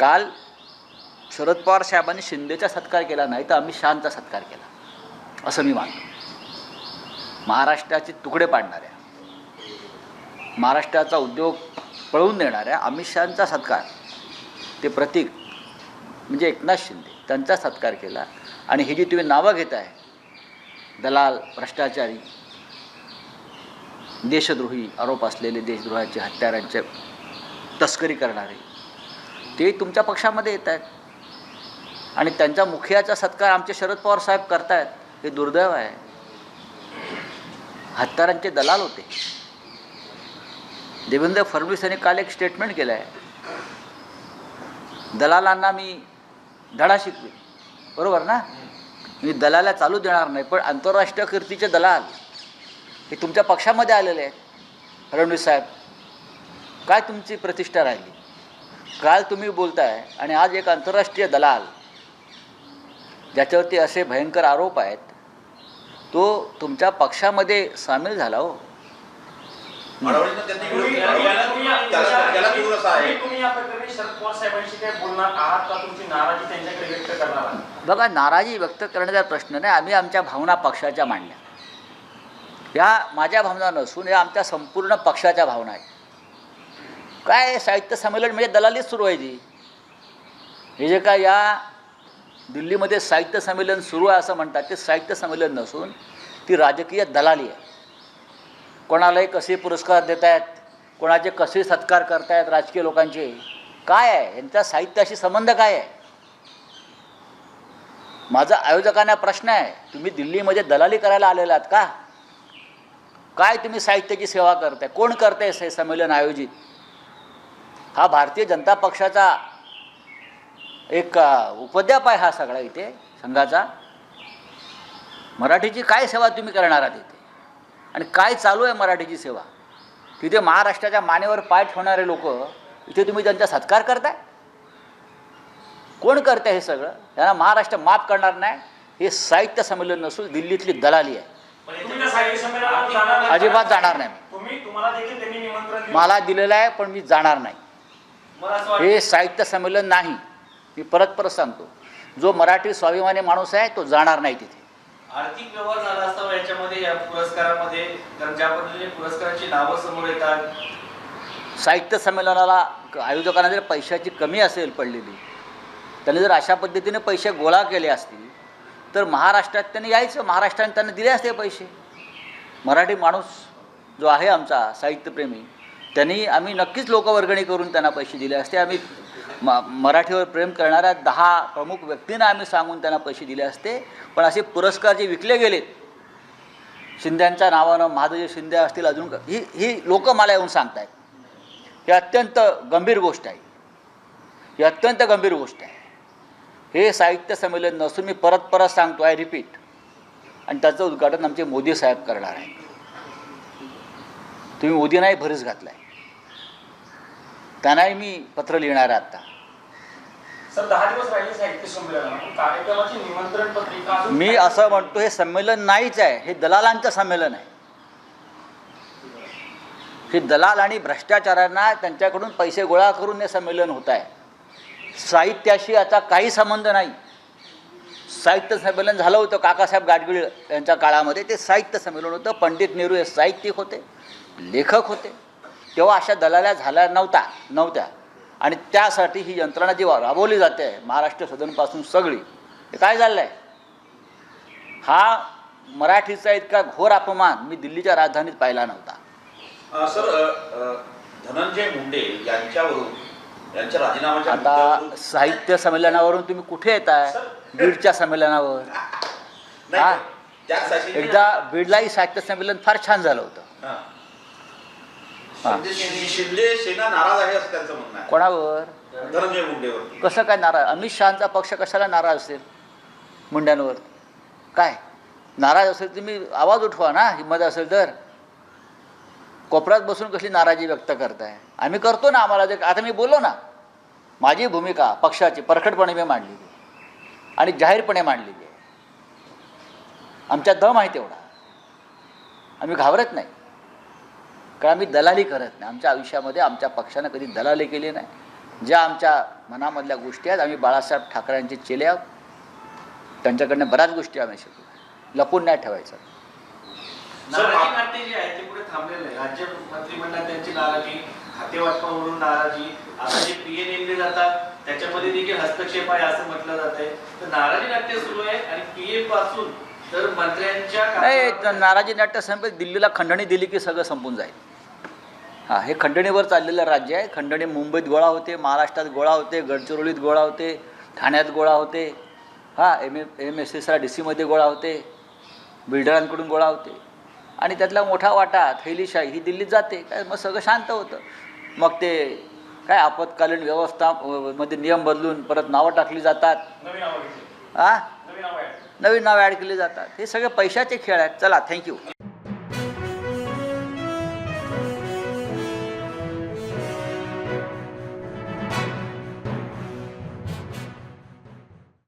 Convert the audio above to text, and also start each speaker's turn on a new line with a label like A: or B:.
A: काल शरद पवार साहेबांनी शिंदेचा सत्कार केला नाही तर अमित शहाचा सत्कार केला. असं मी मानतो. महाराष्ट्राचे तुकडे पाडणाऱ्या महाराष्ट्राचा उद्योग पळवून देणाऱ्या अमित शहाचा सत्कार ते प्रतीक म्हणजे एकनाथ शिंदे त्यांचा सत्कार केला. आणि ही जी तुम्ही नावं घेताय दलाल भ्रष्टाचारी देशद्रोही आरोप असलेले देशद्रोहाचे हत्यारांचे तस्करी करणारे ते तुमच्या पक्षामध्ये येत आहेत. आणि त्यांच्या मुखियाचा सत्कार आमचे शरद पवार साहेब करतायत हे दुर्दैव आहे. हत्यारांचे दलाल होते. देवेंद्र फडणवीस यांनी काल एक स्टेटमेंट केलं आहे दलालांना मी धडा शिकवे बरोबर ना? मी दलाला चालू देणार नाही पण आंतरराष्ट्रीय कीर्तीचे दलाल हे तुमच्या पक्षामध्ये आलेले आहेत फडणवीस साहेब. काय तुमची प्रतिष्ठा राहिली? काल तुम्ही बोलताय आणि आज एक आंतरराष्ट्रीय दलाल ज्याच्यावरती असे भयंकर आरोप आहेत तो तुमच्या पक्षामध्ये सामील झाला हो. बघा नाराजी व्यक्त करण्याचा प्रश्न नाही. आम्ही आमच्या भावना पक्षाच्या मांडल्या. या माझ्या भावना नसून या आमच्या संपूर्ण पक्षाच्या भावना आहेत. काय साहित्य संमेलन म्हणजे दलालीच सुरू आहे ती हे जे काय या दिल्लीमध्ये साहित्य संमेलन सुरू आहे असं म्हणतात ते साहित्य संमेलन नसून ती राजकीय दलाली आहे. कोणालाही कसे पुरस्कार देत आहेत कोणाचे कसे सत्कार करतायत राजकीय लोकांचे काय आहे? यांचा साहित्याशी संबंध काय आहे? माझा आयोजकांना प्रश्न आहे तुम्ही दिल्लीमध्ये दलाली करायला आलेला आहात का? काय तुम्ही साहित्याची सेवा करताय? कोण करताय हे संमेलन आयोजित? हा भारतीय जनता पक्षाचा एक उपद्याप आहे हा सगळा इथे संघाचा. मराठीची काय सेवा तुम्ही करणार आहात इथे? आणि काय चालू आहे मराठीची सेवा? तिथे महाराष्ट्राच्या मानेवर पाय ठेवणारे लोक इथे तुम्ही त्यांचा सत्कार करताय? कोण करते हे सगळं? त्यांना महाराष्ट्र माफ करणार नाही. हे साहित्य संमेलन नसून दिल्लीतली दलाली आहे? अजिबात जाणार नाही. मला दिलेलं आहे पण मी जाणार नाही. हे साहित्य संमेलन नाही. मी परत परत सांगतो. जो मराठी स्वाभिमानी माणूस आहे तो जाणार नाही तिथे.
B: आर्थिक व्यवहार झाला असावा याच्यामध्ये या पुरस्कारामध्ये ज्या पद्धतीने पुरस्काराची नावं समोर येतात.
A: साहित्य संमेलनाला आयोजकांना जर पैशाची कमी असेल पडलेली त्यांनी जर अशा पद्धतीने पैसे गोळा केले असतील तर महाराष्ट्रात त्यांनी यायचं. महाराष्ट्राने त्यांना दिले असते पैसे. मराठी माणूस जो आहे आमचा साहित्यप्रेमी त्यांनी आम्ही नक्कीच लोकवर्गणी करून त्यांना पैसे दिले असते. आम्ही म मराठीवर प्रेम करणाऱ्या दहा प्रमुख व्यक्तींना आम्ही सांगून त्यांना पैसे दिले असते. पण असे पुरस्कार जे विकले गेलेत शिंद्यांच्या नावानं महादजी शिंदे असतील अजून ही ही लोक मला येऊन सांगतायत. ही अत्यंत गंभीर गोष्ट आहे. ही अत्यंत गंभीर गोष्ट आहे. हे साहित्य संमेलन नसून मी परत परत सांगतो आहे रिपीट आणि त्याचं उद्घाटन आमचे मोदी साहेब करणार आहे तुम्ही मोदींनाही भरीस घातलाय. त्यांनाही मी पत्र लिहिणार आहे
C: अजून
A: मी असं म्हणतो हे संमेलन नाहीच आहे हे दलालांचं संमेलन आहे. हे दलाल आणि भ्रष्टाचारांना त्यांच्याकडून पैसे गोळा करून हे संमेलन होत आहे. साहित्याशी याचा काही संबंध नाही. साहित्य संमेलन झालं होतं काकासाहेब गाडगीळ यांच्या काळामध्ये ते साहित्य संमेलन होतं पंडित नेहरू हे साहित्यिक होते. लेखक होते. तेव्हा अशा दलाल्या झाल्या नव्हत्या नव्हत्या. आणि त्यासाठी ही यंत्रणा जी राबवली जाते महाराष्ट्र सदनपासून सगळी हे काय झालं आहे हा मराठीचा इतका घोर अपमान मी दिल्लीच्या राजधानीत पाहिला नव्हता.
D: सर धनंजय मुंडे यांच्यावरून यांच्या राजीनाम्याच्या
A: आता साहित्य संमेलनावरून तुम्ही कुठे येताय? बीडच्या संमेलनावर. हा. एकदा बीडलाही साहित्य संमेलन फार छान झालं होतं.
D: शिंदे शिंदे सेना नाराज आहे असं त्यांचं म्हणणं आहे.
A: कोणावर?
D: धनंजय मुंडेवर
A: कसं काय नाराज अमित शहाचा पक्ष कशाला नाराज असेल मुंड्यांवर? काय? नाराज असेल तुम्ही आवाज उठवा ना हिंमत असेल तर. कोपऱ्यात बसून कसली नाराजी व्यक्त करताय? आम्ही करतो ना आम्हाला जे आता मी बोललो ना माझी भूमिका पक्षाची परखडपणे मी मांडलेली आहे. आणि जाहीरपणे मांडलेली आहे आमच्या दम आहे तेवढा. आम्ही घाबरत नाही. कारण आम्ही दलाली करत नाही. आमच्या आयुष्यामध्ये आमच्या पक्षानं कधी दलाली केली नाही. ज्या आमच्या मनामधल्या गोष्टी आहेत आम्ही बाळासाहेब ठाकरेंचे चेले आहोत. त्यांच्याकडनं बऱ्याच गोष्टी आम्ही शिकलो. लपून नाही ठेवायचं.
B: नाराजी नाट्य जे आहे ते पुढे थांबलेलं आहे राज्य मंत्रिमंडळात त्यांची नाराजी खातेवाटपावरून नाराजी आता जे पीए नेमले जातात त्याच्यामध्ये देखील हस्तक्षेप आहे असं म्हटलं जात आहे तर नाराजी नाट्य सुरू आहे आणि पीए पासून तर मंत्र्यांच्या
A: नाही
B: कामावर-
A: नाराजी नाट्य संपेल दिल्लीला खंडणी दिली की सगळं संपून जाईल. हां हे खंडणीवर चाललेलं राज्य आहे. खंडणी मुंबईत गोळा होते महाराष्ट्रात गोळा होते गडचिरोलीत गोळा होते ठाण्यात गोळा होते. हां एम ए एम एस एसला डी सीमध्ये गोळा होते बिल्डरांकडून गोळा होते. आणि त्यातला मोठा वाटा थैलीशाही ही दिल्लीत जाते. काय मग सगळं शांत होतं. मग ते काय आपत्कालीन व्यवस्था मध्ये नियम बदलून परत नावं टाकली जातात. हां नवीन नावं ॲड केली. जातात. हे सगळे पैशाचे खेळ आहेत. चला थँक्यू